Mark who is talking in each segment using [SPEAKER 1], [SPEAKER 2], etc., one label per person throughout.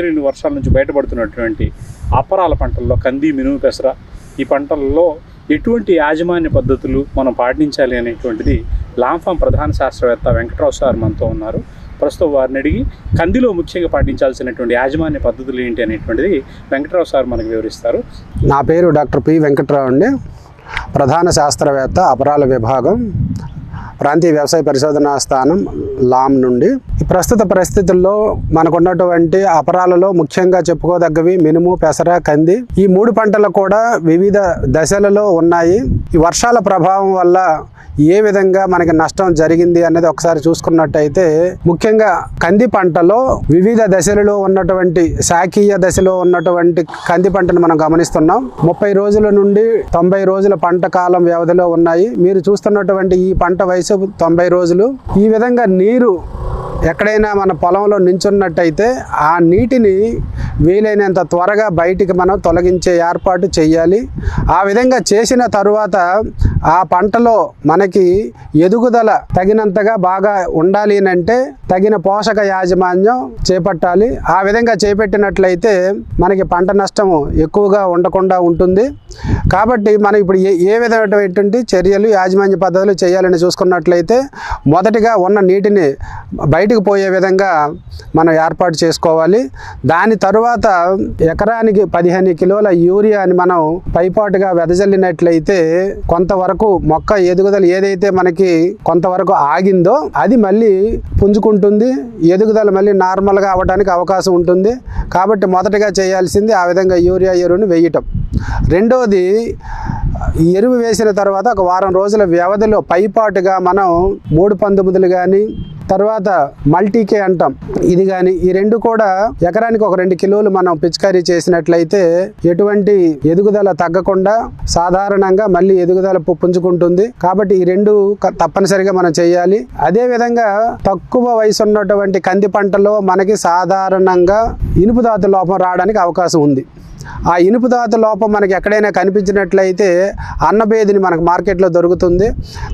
[SPEAKER 1] ఎడతెరిగిన వర్షాల నుంచి బయటపడుతున్నటువంటి అపరాల పంటల్లో కంది మినుము పెసర ఈ పంటలలో ఎటువంటి యాజమాన్య పద్ధతులు మనం పాటించాలి అనేటువంటిది లాంఫామ్ ప్రధాన శాస్త్రవేత్త వెంకట్రావు సార్ మనతో ఉన్నారు. ప్రస్తుతం వారిని అడిగి కందిలో ముఖ్యంగా పాటించాల్సినటువంటి యాజమాన్య పద్ధతులు ఏంటి అనేటువంటిది వెంకట్రావు సార్ మనకు వివరిస్తారు.
[SPEAKER 2] నా పేరు డాక్టర్ పి వెంకట్రావు అండి. ప్రధాన శాస్త్రవేత్త అపరాల విభాగం. ప్రాంతీయ వ్యవసాయ పరిశోధనా స్థానం లామ్ నుండి. ప్రస్తుత పరిస్థితుల్లో మనకున్నటువంటి అపరాలలో ముఖ్యంగా చెప్పుకోదగ్గవి మినుము పెసర కంది. ఈ మూడు పంటలు కూడా వివిధ దశలలో ఉన్నాయి. ఈ వర్షాల ప్రభావం వల్ల ఏ విధంగా మనకి నష్టం జరిగింది అనేది ఒకసారి చూసుకున్నట్టయితే ముఖ్యంగా కంది పంటలో వివిధ దశలలో ఉన్నటువంటి శాఖీయ దశలో ఉన్నటువంటి కంది పంటను మనం గమనిస్తున్నాం. ముప్పై రోజుల నుండి తొంభై రోజుల పంట కాలం వ్యవధిలో ఉన్నాయి. మీరు చూస్తున్నటువంటి ఈ పంట వయసు తొంభై రోజులు ఈ విధంగా నీరు ఎక్కడైనా మన పొలంలో నించున్నట్టయితే ఆ నీటిని వీలైనంత త్వరగా బయటికి మనం తొలగించే ఏర్పాటు చేయాలి ఆ విధంగా చేసిన తరువాత ఆ పంటలో మనకి ఎదుగుదల తగినంతగా బాగా ఉండాలి అని అంటే తగిన పోషక యాజమాన్యం చేపట్టాలి. ఆ విధంగా చేపట్టినట్లయితే మనకి పంట నష్టము ఎక్కువగా ఉండకుండా ఉంటుంది. కాబట్టి మనం ఇప్పుడు ఏ ఏ విధమైనటువంటి చర్యలు యాజమాన్య పద్ధతులు చేయాలని చూసుకున్నట్లయితే మొదటిగా ఉన్న నీటిని బయట బయటకు పోయే విధంగా మనం ఏర్పాటు చేసుకోవాలి. దాని తరువాత ఎకరానికి పదిహేను కిలోల యూరియాని మనం పైపాటుగా వెదజల్లినట్లయితే కొంతవరకు మొక్క ఎదుగుదల ఏదైతే మనకి కొంతవరకు ఆగిందో అది మళ్ళీ పుంజుకుంటుంది. ఎదుగుదల మళ్ళీ నార్మల్గా అవ్వడానికి అవకాశం ఉంటుంది. కాబట్టి మొదటగా చేయాల్సింది ఆ విధంగా యూరియా ఎరువుని వేయటం. రెండవది ఈ ఎరువు వేసిన తర్వాత ఒక వారం రోజుల వ్యవధిలో పైపాటుగా మనం మూడు పంతొమ్మిదిలు కానీ తర్వాత మల్టీకే అంటాం. ఇది కానీ ఈ రెండు కూడా ఎకరానికి ఒక రెండు కిలోలు మనం పిచికారీ చేసినట్లయితే ఎటువంటి ఎదుగుదల తగ్గకుండా సాధారణంగా మళ్ళీ ఎదుగుదల పుంజుకుంటుంది. కాబట్టి ఈ రెండు తప్పనిసరిగా మనం చేయాలి. అదే విధంగా తక్కువ వయసు ఉన్నటువంటి కంది పంటలో మనకి సాధారణంగా ఇనుపు ధాతు లోపం రావడానికి అవకాశం ఉంది. ఆ ఇనుపు ధాతు లోపం మనకి ఎక్కడైనా కనిపించినట్లయితే అన్నబేదిని మనకు మార్కెట్లో దొరుకుతుంది.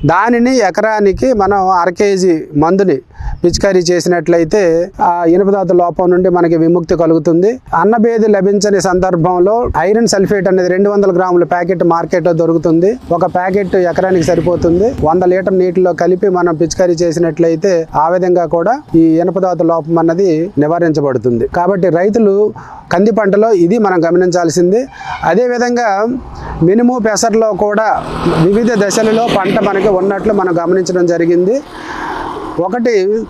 [SPEAKER 2] దానిని ఎకరానికి మనం అర కేజీ మందుని పిచికారీ చేసినట్లయితే ఆ ఇనుపదాత లోపం నుండి మనకి విముక్తి కలుగుతుంది. అన్నభేది లభించని సందర్భంలో ఐరన్ సల్ఫేట్ అనేది రెండు వందల గ్రాముల ప్యాకెట్ మార్కెట్లో దొరుకుతుంది. ఒక ప్యాకెట్ ఎకరానికి సరిపోతుంది. వంద లీటర్ నీటిలో కలిపి మనం పిచికారీ చేసినట్లయితే ఆ విధంగా కూడా ఈ ఇనుపదాత లోపం అన్నది నివారించబడుతుంది. కాబట్టి రైతులు కంది పంటలో ఇది మనం గమనించాల్సింది. అదేవిధంగా మినుము పెసర్లో కూడా వివిధ దశలలో పంట మనకి ఉన్నట్లు మనం గమనించడం జరిగింది. ఒకటి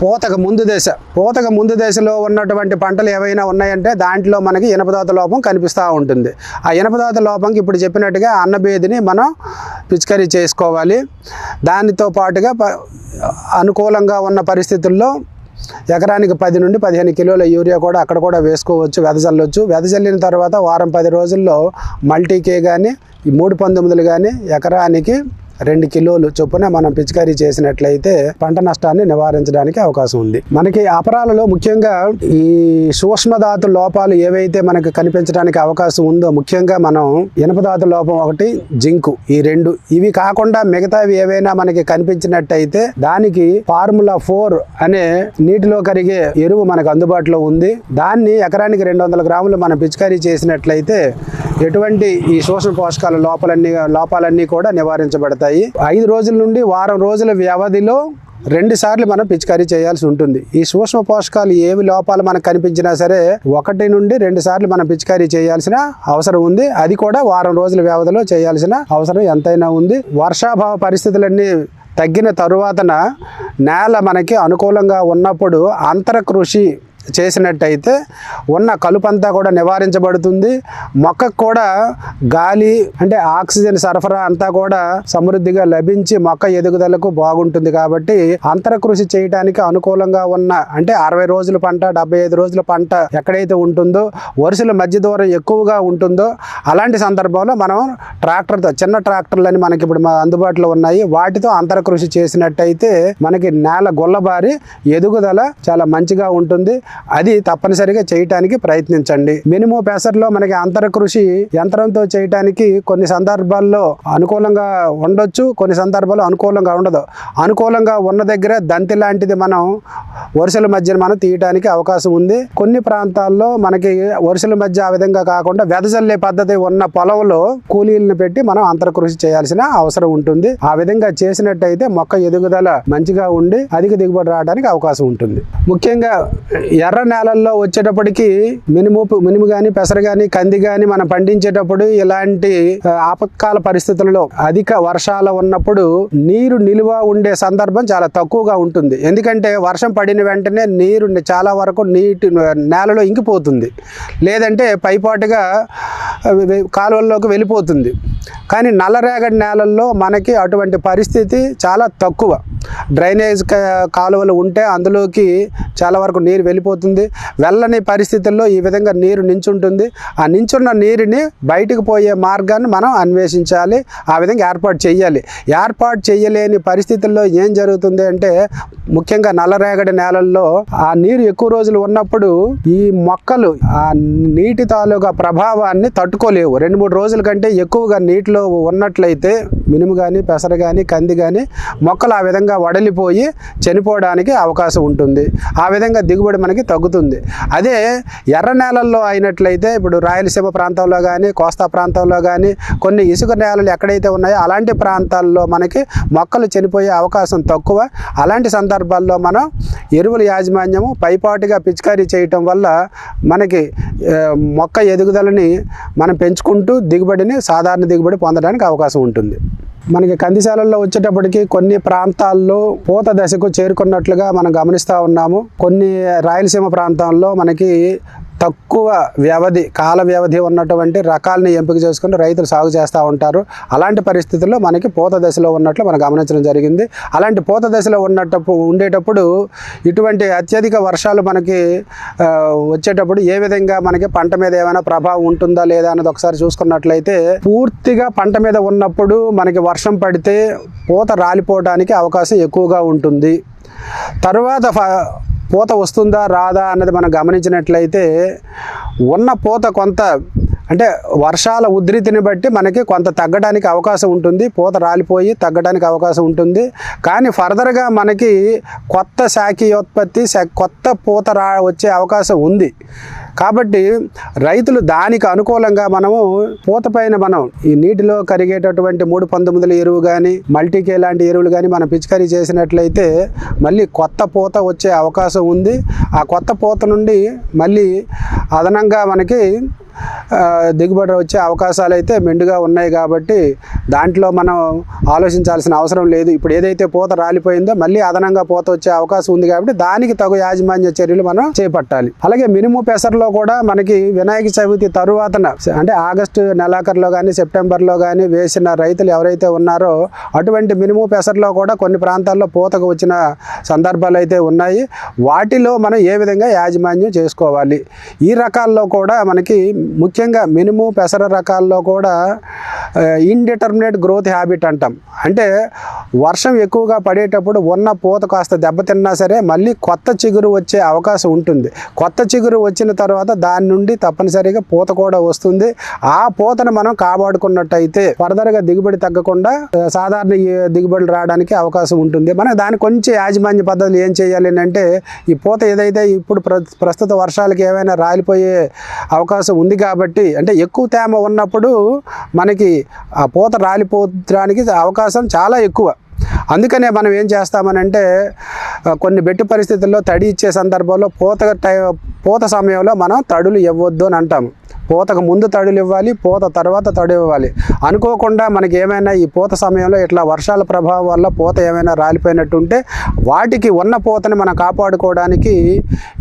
[SPEAKER 2] పూతక ముందు దశ. పూతక ముందు దశలో ఉన్నటువంటి పంటలు ఏవైనా ఉన్నాయంటే దాంట్లో మనకి ఇనపదాత లోపం కనిపిస్తూ ఉంటుంది. ఆ ఇనపదాత లోపంకి ఇప్పుడు చెప్పినట్టుగా అన్నబేదిని మనం పిచికారీ చేసుకోవాలి. దానితో పాటుగా ప- అనుకూలంగా ఉన్న పరిస్థితుల్లో ఎకరానికి పది నుండి పదిహేను కిలోల యూరియా కూడా అక్కడ కూడా వేసుకోవచ్చు వెదజల్లొచ్చు వెదజల్లిన తర్వాత వారం పది రోజుల్లో మల్టీకే కానీ ఈ మూడు పంతొమ్మిదిలు కానీ ఎకరానికి రెండు కిలోలు చొప్పున మనం పిచికారీ చేసినట్లయితే పంట నష్టాన్ని నివారించడానికి అవకాశం ఉంది. మనకి అపరాలలో ముఖ్యంగా ఈ సూక్ష్మధాతు లోపాలు ఏవైతే మనకు కనిపించడానికి అవకాశం ఉందో ముఖ్యంగా మనం ఇనపధాతు లోపం ఒకటి జింకు ఈ రెండు. ఇవి కాకుండా మిగతావి ఏవైనా మనకి కనిపించినట్టయితే దానికి ఫార్ములా ఫోర్ అనే నీటిలో కరిగే ఎరువు మనకు అందుబాటులో ఉంది. దాన్ని ఎకరానికి రెండు వందల గ్రాములు మనం పిచికారీ చేసినట్లయితే ఎటువంటి ఈ సూక్ష్మ పోషకాల లోపాలన్నీ లోపాలన్నీ కూడా నివారించబడతాయి. ఐదు రోజుల నుండి వారం రోజుల వ్యవధిలో రెండు సార్లు మనం పిచికారీ చేయాల్సి ఉంటుంది. ఈ సూక్ష్మ పోషకాలు ఏవి లోపాలు మనకు కనిపించినా సరే ఒకటి నుండి రెండు సార్లు మనం పిచికారీ చేయాల్సిన అవసరం ఉంది. అది కూడా వారం రోజుల వ్యవధిలో చేయాల్సిన అవసరం ఎంతైనా ఉంది. వర్షాభావ పరిస్థితులన్నీ తగ్గిన తరువాతన నేల మనకి అనుకూలంగా ఉన్నప్పుడు అంతర కృషి చేసినట్టయితే ఉన్న కలుపంతా కూడా నివారించబడుతుంది. మొక్కకు కూడా గాలి అంటే ఆక్సిజన్ సరఫరా అంతా కూడా సమృద్ధిగా లభించి మొక్క ఎదుగుదలకు బాగుంటుంది కాబట్టి అంతర కృషి చేయడానికి అనుకూలంగా ఉన్న అంటే అరవై రోజుల పంట డెబ్బై ఐదు రోజుల పంట ఎక్కడైతే ఉంటుందో వరుసల మధ్య దూరం ఎక్కువగా ఉంటుందో అలాంటి సందర్భంలో మనం ట్రాక్టర్తో చిన్న ట్రాక్టర్లని మనకి ఇప్పుడు మా అందుబాటులో ఉన్నాయి. వాటితో అంతర కృషి చేసినట్టయితే మనకి నేల గొల్లబారి ఎదుగుదల చాలా మంచిగా ఉంటుంది. అది తప్పనిసరిగా చేయటానికి ప్రయత్నించండి. మినిమం పెసర్లో మనకి అంతర కృషి యంత్రంతో చేయటానికి కొన్ని సందర్భాల్లో అనుకూలంగా ఉండొచ్చు కొన్ని సందర్భాల్లో అనుకూలంగా ఉండదు. అనుకూలంగా ఉన్న దగ్గర దంతి లాంటిది మనం వరుసల మధ్యన మనం తీయటానికి అవకాశం ఉంది. కొన్ని ప్రాంతాల్లో మనకి వరుసల మధ్య ఆ విధంగా కాకుండా వెదజల్లే పద్ధతి ఉన్న పొలంలో కూలీలను పెట్టి మనం అంతర కృషి చేయాల్సిన అవసరం ఉంటుంది. ఆ విధంగా చేసినట్టయితే మొక్క ఎదుగుదల మంచిగా ఉండి అధిక దిగుబడి రావడానికి అవకాశం ఉంటుంది. ముఖ్యంగా ఎర్ర నేలల్లో వచ్చేటప్పటికి మినుము మినుము కానీ పెసర కానీ కంది కానీ మనం పండించేటప్పుడు ఇలాంటి ఆపకాల ఆపత్కాల పరిస్థితుల్లో అధిక వర్షాలు ఉన్నప్పుడు నీరు నిలువ ఉండే సందర్భం చాలా తక్కువగా ఉంటుంది. ఎందుకంటే వర్షం పడిన వెంటనే నీరు చాలా వరకు నీటి నేలలో ఇంకిపోతుంది. లేదంటే పైపాటుగా కాలువల్లోకి వెళ్ళిపోతుంది. కానీ నల్లరేగడి నేలల్లో మనకి అటువంటి పరిస్థితి చాలా తక్కువ. డ్రైనేజ్ కాలువలు ఉంటే అందులోకి చాలా వరకు నీరు వెళ్ళిపోతుంది. వెళ్ళని పరిస్థితుల్లో ఈ విధంగా నీరు నించుంటుంది. ఆ నించున్న నీరుని బయటకు పోయే మార్గాన్ని మనం అన్వేషించాలి. ఆ విధంగా ఏర్పాటు చేయాలి ఏర్పాటు చేయలేని పరిస్థితుల్లో ఏం జరుగుతుంది అంటే ముఖ్యంగా నల్లరేగడి నేలల్లో ఆ నీరు ఎక్కువ రోజులు ఉన్నప్పుడు ఈ మొక్కలు ఆ నీటి తాలూకా ప్రభావాన్ని తట్టుకోలేవు. రెండు మూడు రోజుల కంటే ఎక్కువగా నీటిలో ఉన్నట్లయితే మినుము కానీ పెసర కానీ కంది కానీ మొక్కలు ఆ విధంగా వడలిపోయి చనిపోవడానికి అవకాశం ఉంటుంది. ఆ విధంగా దిగుబడి మనకి తగ్గుతుంది. అదే ఎర్ర నేలల్లో అయినట్లయితే ఇప్పుడు రాయలసీమ ప్రాంతంలో కానీ కోస్తా ప్రాంతంలో కానీ కొన్ని ఇసుక నేలలు ఎక్కడైతే ఉన్నాయో అలాంటి ప్రాంతాల్లో మనకి మొక్కలు చనిపోయే అవకాశం తక్కువ. అలాంటి సందర్భాల్లో మనం ఎరువుల యాజమాన్యము పైపాటుగా పిచికారీ చేయటం వల్ల మనకి మొక్క ఎదుగుదలని మనం పెంచుకుంటూ దిగుబడిని సాధారణ దిగుబడి పొందడానికి అవకాశం ఉంటుంది. మనకి కందిశాలల్లో వచ్చేటప్పటికి కొన్ని ప్రాంతాల్లో పూత దశకు చేరుకున్నట్లుగా మనం గమనిస్తూ ఉన్నాము. కొన్ని రాయలసీమ ప్రాంతాల్లో మనకి తక్కువ వ్యవధి కాల వ్యవధి ఉన్నటువంటి రకాలని ఎంపిక చేసుకుని రైతులు సాగు చేస్తూ ఉంటారు. అలాంటి పరిస్థితుల్లో మనకి పూత దశలో ఉన్నట్లు మనం గమనించడం జరిగింది. అలాంటి పూత దశలో ఉన్నటప్పుడు ఉండేటప్పుడు ఇటువంటి అత్యధిక వర్షాలు మనకి వచ్చేటప్పుడు ఏ విధంగా మనకి పంట మీద ఏమైనా ప్రభావం ఉంటుందా లేదా అన్నది ఒకసారి చూసుకున్నట్లయితే పూర్తిగా పంట మీద ఉన్నప్పుడు మనకి వర్షం పడితే పూత రాలిపోవడానికి అవకాశం ఎక్కువగా ఉంటుంది. తర్వాత ఫ పూత వస్తుందా రాదా అన్నది మనం గమనించినట్లయితే ఉన్న పూత కొంత అంటే వర్షాల ఉధృతిని బట్టి మనకి కొంత తగ్గడానికి అవకాశం ఉంటుంది పూత రాలిపోయి తగ్గడానికి అవకాశం ఉంటుంది. కానీ ఫర్దర్గా మనకి కొత్త శాఖీయోత్పత్తి శా- కొత్త పూత రా వచ్చే అవకాశం ఉంది. కాబట్టి రైతులు దానికి అనుకూలంగా మనము పూత పైన మనం ఈ నీటిలో కరిగేటటువంటి మూడు పంతొమ్మిదిల ఎరువు కానీ మల్టీకే లాంటి ఎరువులు కానీ మనం పిచికారీ చేసినట్లయితే మళ్ళీ కొత్త పూత వచ్చే అవకాశం ఉంది. ఆ కొత్త పూత నుండి మళ్ళీ అదనంగా మనకి దిగుబడి వచ్చే అవకాశాలు అయితే మెండుగా ఉన్నాయి కాబట్టి దాంట్లో మనం ఆలోచించాల్సిన అవసరం లేదు. ఇప్పుడు ఏదైతే పూత రాలిపోయిందో మళ్ళీ అదనంగా పూత వచ్చే అవకాశం ఉంది కాబట్టి దానికి తగు యాజమాన్య చర్యలు మనం చేపట్టాలి. అలాగే మినుము పెసర్లో కూడా మనకి వినాయక చవితి తరువాతన అంటే ఆగస్టు నెలాఖరులో కానీ సెప్టెంబర్లో కానీ వేసిన రైతులు ఎవరైతే ఉన్నారో అటువంటి మినుము పెసర్లో కూడా కొన్ని ప్రాంతాల్లో పూతకు వచ్చిన సందర్భాలు అయితే ఉన్నాయి. వాటిలో మనం ఏ విధంగా యాజమాన్యం చేసుకోవాలి? ఈ రకాల్లో కూడా మనకి ముఖ్యంగా మినుము పెసర రకాల్లో కూడా ఇన్డిటర్మినేట్ గ్రోత్ హ్యాబిట్ అంటాం. అంటే వర్షం ఎక్కువగా పడేటప్పుడు ఉన్న పూత కాస్త దెబ్బతిన్నా సరే మళ్ళీ కొత్త చిగురు వచ్చే అవకాశం ఉంటుంది. కొత్త చిగురు వచ్చిన తర్వాత దాని నుండి తప్పనిసరిగా పూత కూడా వస్తుంది. ఆ పూతను మనం కాపాడుకున్నట్టయితే ఫర్దర్గా దిగుబడి తగ్గకుండా సాధారణ దిగుబడి దిగుబడులు రావడానికి అవకాశం ఉంటుంది. మనం దాని కొంచెం యాజమాన్య పద్ధతులు ఏం చేయాలి అంటే ఈ పూత ఏదైతే ఇప్పుడు ప్ర ప్రస్తుత వర్షాలకి ఏమైనా రాలిపోయే అవకాశం ఉంది కాబట్టి అంటే ఎక్కువ తేమ ఉన్నప్పుడు మనకి ఆ పూత రాలిపోవడానికి అవకాశం చాలా ఎక్కువ. అందుకనే మనం ఏం చేస్తామనంటే అంటే కొన్ని బెట్టి పరిస్థితుల్లో తడి ఇచ్చే సందర్భంలో పూత టై పూత సమయంలో మనం తడులు ఇవ్వద్దు అని అంటాము. పూతకు ముందు తడులు ఇవ్వాలి పూత తర్వాత తడి ఇవ్వాలి. అనుకోకుండా మనకి ఏమైనా ఈ పూత సమయంలో ఇట్లా వర్షాల ప్రభావం వల్ల పూత ఏమైనా రాలిపోయినట్టు ఉంటే వాటికి ఉన్న పూతని మనం కాపాడుకోవడానికి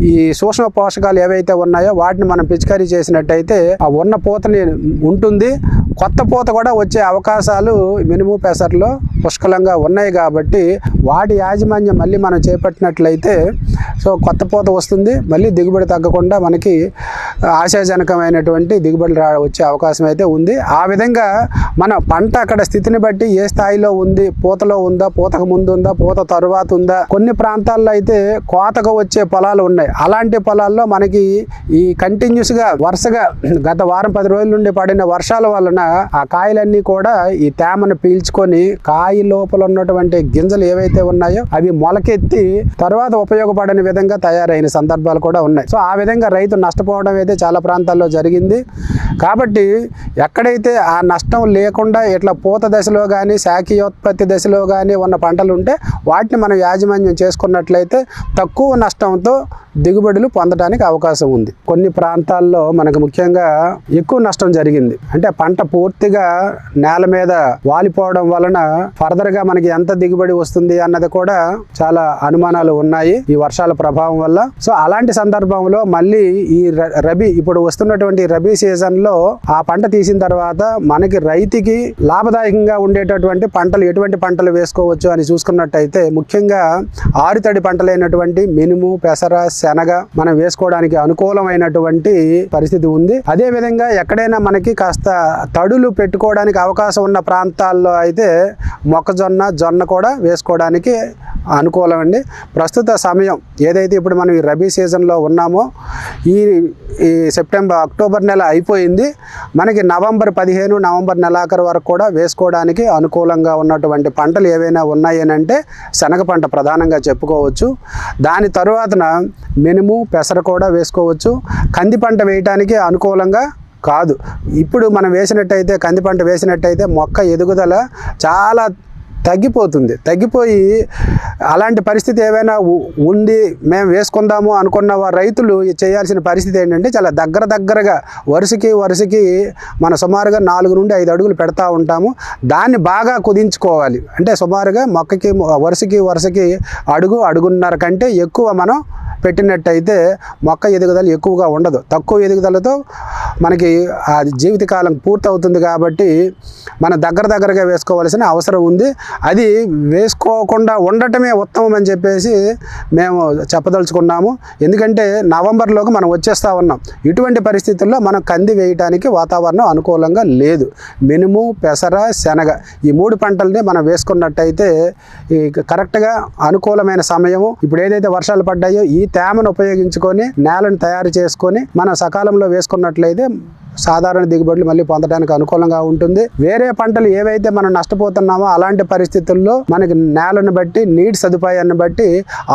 [SPEAKER 2] ఈ సూక్ష్మ పోషకాలు ఏవైతే ఉన్నాయో వాటిని మనం పిచికారీ చేసినట్టయితే ఆ ఉన్న పూతని ఉంటుంది. కొత్త పూత కూడా వచ్చే అవకాశాలు మినుము పెసర్లో పుష్కలంగా ఉన్నాయి కాబట్టి వాటి యాజమాన్యం మళ్ళీ మనం చేపట్టినట్లయితే సో కొత్త పూత వస్తుంది మళ్ళీ దిగుబడి తగ్గకుండా మనకి ఆశాజనకమైనటువంటి దిగుబడి రా వచ్చే అవకాశం అయితే ఉంది. ఆ విధంగా మన పంట అక్కడ స్థితిని బట్టి ఏ స్థాయిలో ఉంది పూతలో ఉందా పూతకు ముందు ఉందా పూత తరువాత ఉందా కొన్ని ప్రాంతాల్లో అయితే కోతకు వచ్చే పొలాలు ఉన్నాయి. అలాంటి పొలాల్లో మనకి ఈ కంటిన్యూస్గా వరుసగా గత వారం పది రోజుల నుండి పడిన వర్షాల వలన ఆ కాయలన్నీ కూడా ఈ తేమను పీల్చుకొని కాయ లోపల ఉన్నటువంటి గింజలు ఏవైతే ఉన్నాయో అవి మొలకెత్తి తర్వాత ఉపయోగపడని విధంగా తయారైన సందర్భాలు కూడా ఉన్నాయి. సో ఆ విధంగా రైతు నష్టపోవడం అయితే చాలా ప్రాంతాల్లో జరిగింది. కాబట్టి ఎక్కడైతే ఆ నష్టం లేకుండా ఇట్లా పూత దశలో కానీ శాఖీయోత్పత్తి దశలో కానీ ఉన్న పంటలు ఉంటే వాటిని మనం యాజమాన్యం చేసుకున్నట్లయితే తక్కువ నష్టంతో దిగుబడులు పొందడానికి అవకాశం ఉంది. కొన్ని ప్రాంతాల్లో మనకు ముఖ్యంగా ఎక్కువ నష్టం జరిగింది. అంటే పంట పూర్తిగా నేల మీద వాలిపోవడం వలన ఫర్దర్గా మనకి ఎంత దిగుబడి వస్తుంది అన్నది కూడా చాలా అనుమానాలు ఉన్నాయి ఈ వర్షాల ప్రభావం వల్ల. సో అలాంటి సందర్భంలో మళ్ళీ ఈ ర- రబీ ఇప్పుడు వస్తున్నటువంటి రబీ సీజన్ లో ఆ పంట తీసిన తర్వాత మనకి రైతుకి లాభదాయకంగా ఉండేటటువంటి పంటలు ఎటువంటి పంటలు వేసుకోవచ్చు అని చూసుకున్నట్టయితే ముఖ్యంగా ఆరుతడి పంటలైనటువంటి మినుము పెసర శనగ మనం వేసుకోవడానికి అనుకూలమైనటువంటి పరిస్థితి ఉంది. అదే విధంగా ఎక్కడైనా మనకి కాస్త తడులు పెట్టుకోవడానికి అవకాశం ఉన్న ప్రాంతాల్లో అయితే మొక్కజొన్న జొన్న కూడా వేసుకోవడానికి అనుకూలం అండి ప్రస్తుత సమయం ఏదైతే ఇప్పుడు మనం ఈ రబీ సీజన్లో ఉన్నామో ఈ ఈ సెప్టెంబర్ అక్టోబర్ నెల అయిపోయింది. మనకి నవంబర్ పదిహేను నవంబర్ నెలాఖరు వరకు కూడా వేసుకోవడానికి అనుకూలంగా ఉన్నటువంటి పంటలు ఏవైనా ఉన్నాయనంటే శనగ పంట ప్రధానంగా చెప్పుకోవచ్చు. దాని తరువాతన మినుము పెసర కూడా వేసుకోవచ్చు. కంది పంట వేయటానికి అనుకూలంగా కాదు. ఇప్పుడు మనం వేసినట్టయితే కంది పంట వేసినట్టయితే మొక్క ఎదుగుదల చాలా తగ్గిపోతుంది. తగ్గిపోయి అలాంటి పరిస్థితి ఏమైనా ఉండి మేము వేసుకుందాము అనుకున్న రైతులు చేయాల్సిన పరిస్థితి ఏంటంటే చాలా దగ్గర దగ్గరగా వరుసకి వరుసకి మన సుమారుగా నాలుగు నుండి ఐదు అడుగులు పెడతా ఉంటాము. దాన్ని బాగా కుదించుకోవాలి. అంటే సుమారుగా మొక్కకి వరుసకి వరుసకి అడుగు అడుగున్నర కంటే ఎక్కువ మనం పెట్టినట్టయితే మొక్క ఎదుగుదల ఎక్కువగా ఉండదు. తక్కువ ఎదుగుదలతో మనకి ఆ జీవితకాలం పూర్తవుతుంది కాబట్టి మన దగ్గర దగ్గరగా వేసుకోవాల్సిన అవసరం ఉంది. అది వేసుకోకుండా ఉండటమే ఉత్తమం అని చెప్పేసి మేము చెప్పదలుచుకున్నాము. ఎందుకంటే నవంబర్లోకి మనం వచ్చేస్తా ఉన్నాం. ఇటువంటి పరిస్థితుల్లో మనం కంది వేయటానికి వాతావరణం అనుకూలంగా లేదు. మినుము పెసర శనగ ఈ మూడు పంటల్ని మనం వేసుకున్నట్టయితే ఈ కరెక్ట్గా అనుకూలమైన సమయము. ఇప్పుడు ఏదైతే వర్షాలు పడ్డాయో ఈ తేమను ఉపయోగించుకొని నేలను తయారు చేసుకొని మనం సకాలంలో వేసుకున్నట్లయితే సాధారణ దిగుబడులు మళ్ళీ పొందడానికి అనుకూలంగా ఉంటుంది. వేరే పంటలు ఏవైతే మనం నష్టపోతున్నామో అలాంటి పరిస్థితుల్లో మనకి నేలను బట్టి నీటి సదుపాయాన్ని బట్టి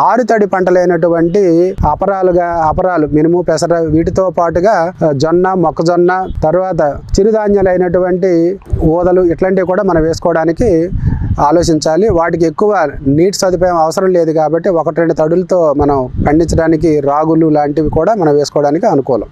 [SPEAKER 2] ఆరుతడి పంటలైనటువంటి అపరాలుగా అపరాలు మినుము పెసర వీటితో పాటుగా జొన్న మొక్కజొన్న తర్వాత చిరుధాన్యాలు అయినటువంటి ఊదలు ఇట్లాంటివి కూడా మనం వేసుకోవడానికి ఆలోచించాలి. వాటికి ఎక్కువ నీటి సదుపాయం అవసరం లేదు కాబట్టి ఒకటి రెండు తడులతో మనం పండించడానికి రాగులు లాంటివి కూడా మనం వేసుకోవడానికి అనుకూలం.